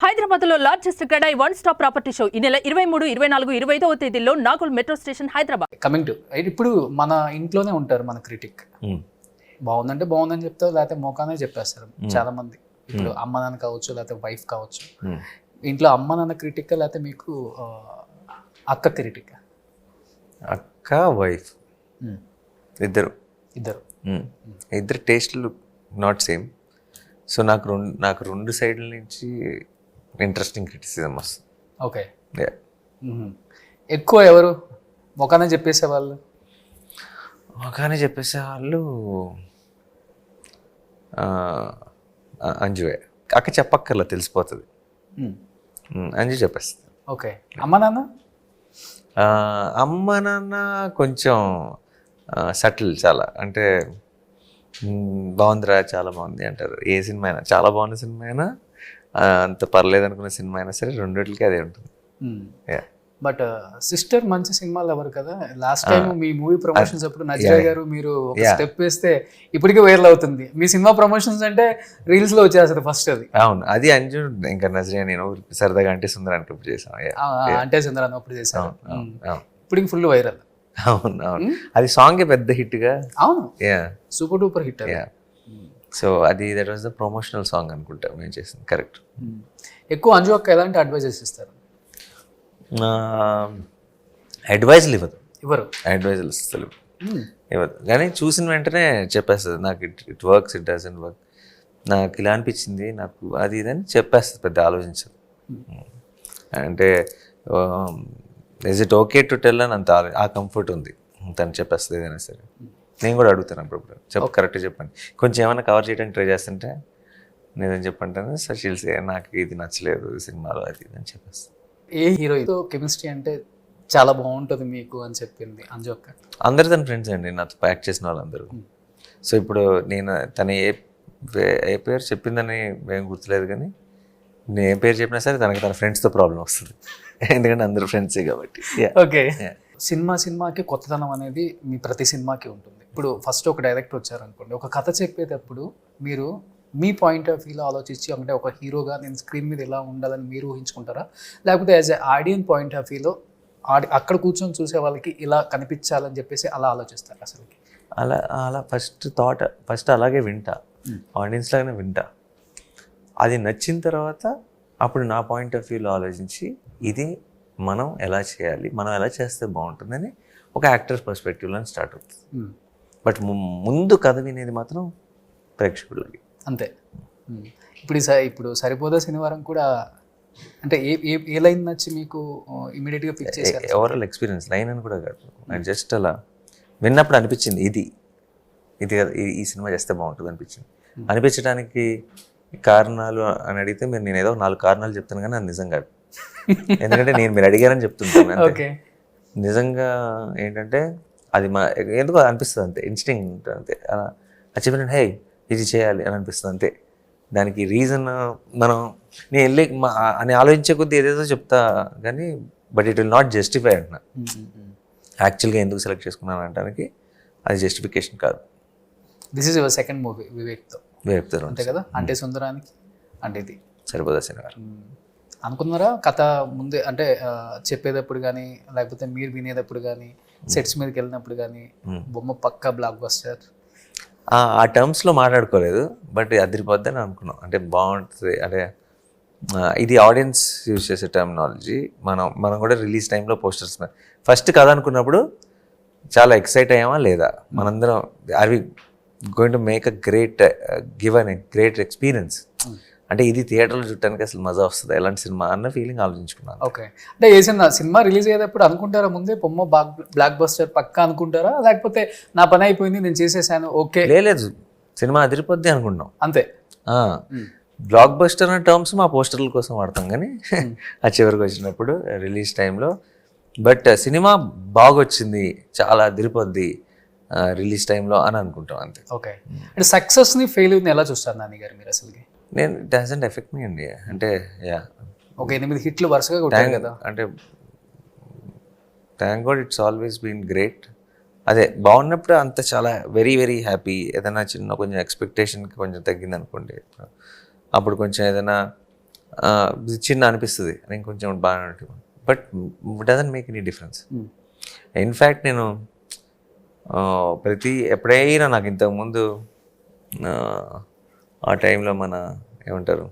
హైదరాబాద్లో లార్జెస్ట్ గడాయి one stop property show ఈ నెల ఇరవై మూడు ఇరవై నాలుగు ఇరవై ఐదవ తేదీల్లో Nagole metro station Hyderabad. Coming to ఇప్పుడు మన ఇంట్లోనే ఉంటారు మన క్రిటిక్ ఉమ్, బాగుందంటే బాగుందని చెప్తారు లేకపోతే మోకానే చెప్పేస్తారు చాలా మంది ఇప్పుడు అమ్మ నాన్న కావచ్చు లేకపోతే వైఫ్ కావచ్చు. ఇంట్లో అమ్మ నాన్న క్రిటిక్ లేకపోతే మీకు అక్క క్రిటిక్ అక్క వైఫ్ ఇద్దరు. ఇద్దరు. ఇద్దరు టేస్ట్లు నాట్ సేమ్ సో నాకు రెండు నాకు రెండు సైడ్ల నుంచి ఇంట్రెస్టింగ్ క్రిటిసిజం వస్తుంది. Okay Yeah. ఎక్కువ ఎవరు? మొకానే చెప్పేసే వాళ్ళు కానీ చెప్పేసే వాళ్ళు ఆ, ఆ, అంజువే. అక్క చెప్పక్కర్లా తెలిసిపోతుంది. మ్మ్. ఉమ్, అంజు చెప్పేస్తుంది. ఓకే అమ్మ నాన్న? అమ్మ నాన్న కొంచెం సటిల్ చాలా. అంటే మ్, బాగుందిరా చాలా బాగుంది అంటారు. ఏ సినిమా అయినా చాలా బాగున్న సినిమా అయినా అంత పర్లేదు అనుకున్న సినిమా అయినా సరే రెండిట్లకి అదే ఉంటుంది. Yeah. బట్ సిస్టర్ మంచి సినిమాలు ఎవరు కదా? లాస్ట్ టైం మీ మూవీ ప్రమోషన్స్ అప్పుడు నజరా గారు మీరు ఒక. స్టెప్ వేస్తే ఇప్పటికీ వైరల్ అవుతుంది. మీ సినిమా ప్రమోషన్స్ అంటే రీల్స్లో వచ్చేస్తుంది ఫస్ట్ అది. అవును. అది అంజు ఇంకా నజరియా నేను సరదాగా అంటే సుందరానికి. ఆ, ఆ, అంటే చంద్రన్ అప్పుడు అవును అవును అవును. ఇప్పుడు ఫుల్ వైరల్ అవును అవును. అది సాంగే పెద్ద హిట్గా అవును. Yeah super duper hit yeah so అది that was the promotional song అనుకుంటా మేము చేసింది. Correct hmm. ఎక్కువ అంజు అక్క ఎలాంటి అడ్వైజెస్ ఇస్తారు? అడ్వైజ్లు ఇవ్వదు. ఇవ్వరు. అడ్వైజులు అసలు మ్మ్. ఇవ్వదు. కానీ చూసిన వెంటనే చెప్పేస్తుంది. నాకు it it works it doesn't work నాకు ఇలా అనిపించింది నాకు అది ఇది అని చెప్పేస్తుంది పెద్ద ఆలోచించదు. అంటే is it okay to tell అని అంత ఆ కంఫర్ట్ ఉంది. తను చెప్పేస్తుంది ఏదైనా సరే. నేను కూడా అడుగుతాను అప్పుడప్పుడు. చెప్పు కరెక్ట్ చెప్పండి. కొంచెం ఏమైనా కవర్ చేయడానికి ట్రై చేస్తుంటే నేనేం చెప్పంటాను సార్ చిల్సే నాకు ఇది నచ్చలేదు సినిమాలో అది ఇది అని చెప్పేస్తాను ఏ హీరోతో కెమిస్ట్రీ అంటే చాలా బాగుంటుంది మీకు అని చెప్పింది అంజు అక్క అందరు తన ఫ్రెండ్స్ అండి నాతో ప్యాక్ చేసిన వాళ్ళందరూ. సో ఇప్పుడు నేను తన ఏ ఏ పేరు చెప్పిందని ఏం గుర్తులేదు కానీ నేను ఏ పేరు చెప్పినా సరే తనకి తన ఫ్రెండ్స్తో ప్రాబ్లం వస్తుంది. ఎందుకంటే అందరూ ఫ్రెండ్సే కాబట్టి. ఓకే. సినిమా సినిమాకి కొత్తదనం అనేది మీ ప్రతి సినిమాకి ఉంటుంది. ఇప్పుడు ఫస్ట్ ఒక డైరెక్టర్ వచ్చారనుకోండి ఒక కథ చెప్పేటప్పుడు మీరు మీ పాయింట్ ఆఫ్ వ్యూలో ఆలోచించి అంటే ఒక హీరోగా నేను స్క్రీన్ మీద ఎలా ఉండాలని మీరు ఊహించుకుంటారా? లేకపోతే as a audience point of వ్యూలో ఆడి అక్కడ కూర్చొని చూసే వాళ్ళకి ఇలా కనిపించాలని చెప్పేసి అలా ఆలోచిస్తారు అసలుకి? అలా అలా ఫస్ట్ థాట్ ఫస్ట్ అలాగే వింటా. ఆడియన్స్ లాగానే వింటా. అది నచ్చిన తర్వాత అప్పుడు నా పాయింట్ ఆఫ్ వ్యూలో ఆలోచించి ఇది మనం ఎలా చేయాలి మనం ఎలా చేస్తే బాగుంటుందని ఒక యాక్టర్ పర్స్పెక్టివ్లో స్టార్ట్ అవుతుంది. బట్ ముందు కథ వినేది మాత్రం ప్రేక్షకులకి. అంతే. ఇప్పుడు ఇప్పుడు సరిపోదా శనివారం కూడా అంటే ఏ ఏ ఏ లైన్ నచ్చి మీకు ఇమీడియట్గా పిక్ చేశారు? ఓవరాల్ ఎక్స్పీరియన్స్ లైన్ అని కూడా కాదు. నాకు జస్ట్ అలా విన్నప్పుడు అనిపించింది ఇది. ఇది కదా, ఈ- సినిమా చేస్తే బాగుంటుంది అనిపించింది. అనిపించడానికి కారణాలు అని అడిగితే మీరు నేను ఏదో నాలుగు కారణాలు చెప్తాను కానీ అది నిజం కాదు. ఎందుకంటే నేను మీరు అడిగారని చెప్తుంటాను నిజంగా ఏంటంటే అది మా ఎందుకో అనిపిస్తుంది అంతే ఇన్స్టింగ్ అంతే. అలా అది చెప్పిన హే ఇది చేయాలి అని అనిపిస్తుంది అంతే. దానికి రీజన్ మనం నేను వెళ్ళి మా అని ఆలోచించే కొద్దీ ఏదేదో చెప్తా కానీ but it will not justify అంటున్నా. యాక్చువల్గా ఎందుకు సెలెక్ట్ చేసుకున్నాను అనడానికి అది జస్టిఫికేషన్ కాదు. This is your second movie వివేక్తో వేపుతారు అంతే కదా? అంటే సుందరానికి అంటే ఇది. సరిపోదా శనివారం మ్మ్. అనుకున్నారా? కథ ముందే అంటే చెప్పేటప్పుడు కానీ లేకపోతే మీరు వినేటప్పుడు కానీ సెట్స్ మీదకి వెళ్ళినప్పుడు కానీ బొమ్మ పక్క బ్లాక్ బస్టర్ ఆ టర్మ్స్లో మాట్లాడుకోలేదు బట్ అదిరిపోద్దని అనుకున్నాం. అంటే బాగుంటుంది అంటే ఇది ఆడియన్స్ యూజ్ చేసే టర్మినాలజీ మనం మనం కూడా రిలీజ్ టైంలో పోస్టర్స్ ఫస్ట్ కథ అనుకున్నప్పుడు చాలా ఎక్సైట్ అయ్యామా లేదా? మనందరం are we going to make a great give an great experience అంటే ఇది థియేటర్లో చుట్టానికి అసలు మజా వస్తుంది? ఎలాంటి సినిమా అన్న ఫీలింగ్ ఆలోచించుకున్నాను. ఓకే. అంటే ఏ సినిమా సినిమా రిలీజ్ అయ్యేటప్పుడు అనుకుంటారా ముందే బొమ్మ బ్లాక్ బస్టర్ పక్క అనుకుంటారా? లేకపోతే నా పని అయిపోయింది నేను చేసేసాను ఓకే. లేదు. సినిమా అదిరిపోద్ది అనుకుంటున్నాం అంతే. బ్లాక్ బస్టర్ అనే టర్మ్స్ మా పోస్టర్ల కోసం వాడతాం కానీ ఆ చివరికి వచ్చినప్పుడు రిలీజ్ టైంలో బట్ సినిమా బాగొచ్చింది చాలా అదిరిపోద్ది రిలీజ్ టైంలో అని అనుకుంటాం అంతే. ఓకే. అంటే సక్సెస్ని ఫెయిల్యూర్ని ఎలా చూస్తారు నాని గారు మీరు అసలుకి? నేను డజంట్ ఎఫెక్ట్ మీ అండి అంటే యా ఒక ఎనిమిది హిట్లు వరుసగా కొట్టారు కదా. అంటే thank god it's always been great అదే బాగున్నప్పుడు అంత చాలా వెరీ వెరీ హ్యాపీ ఏదైనా చిన్న కొంచెం ఎక్స్పెక్టేషన్కి కొంచెం తగ్గింది అనుకోండి అప్పుడు కొంచెం ఏదైనా చిన్న అనిపిస్తుంది. నేను కొంచెం బాగా but doesn't make any difference. In fact నేను ప్రతి ఎప్పుడైనా నాకు ఇంతకుముందు ఆ, టైంలో మన ఏమంటారు?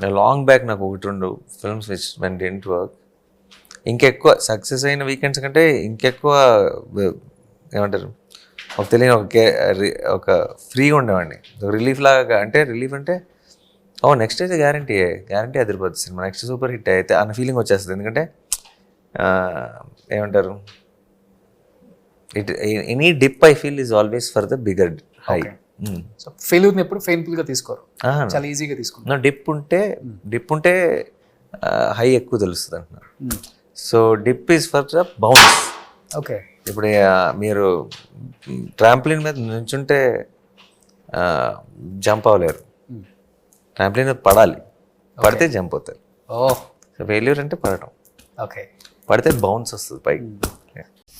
లాంగ్ బ్యాక్ నాకు ఒకటి రెండు films which men dent work ఇంకెక్కువ సక్సెస్ అయిన వీకెండ్స్ కంటే ఇంకెక్కువ ఏమంటారు? ఒక తెలియని ఒక కే రి- ఒక ఫ్రీగా ఉండేవాడిని. ఒక రిలీఫ్ లాగా అంటే రిలీఫ్ అంటే ఓ నెక్స్ట్ అయితే గ్యారంటీ గ్యారంటీ అదిరిపోద్ది సినిమా. నెక్స్ట్ సూపర్ హిట్ అయితే అన్న ఫీలింగ్ వచ్చేస్తుంది. ఎందుకంటే ఏమంటారు? It any dip I feel is always for the bigger high. So ఫెయిల్యూర్ని ఎప్పుడు పెయిన్ఫుల్గా తీసుకోరు. చాలా ఈజీగా తీసుకుంటారు. డిప్ ఉంటే డిప్ ఉంటే హై ఎక్కువ తెలుస్తుంది అంటున్నారు. So dip is for the bounce okay ఇప్పుడు మీరు ట్రాంప్లిన్ మీద నుంచుంటే జంప్ అవ్వలేరు. ట్రాంప్లిన్ మీద పడాలి. పడితే జంప్ అవుతారు ఓ ఫెయిల్యూర్ అంటే పడటం. ఓకే పడితే బౌన్స్ వస్తుంది పైకి.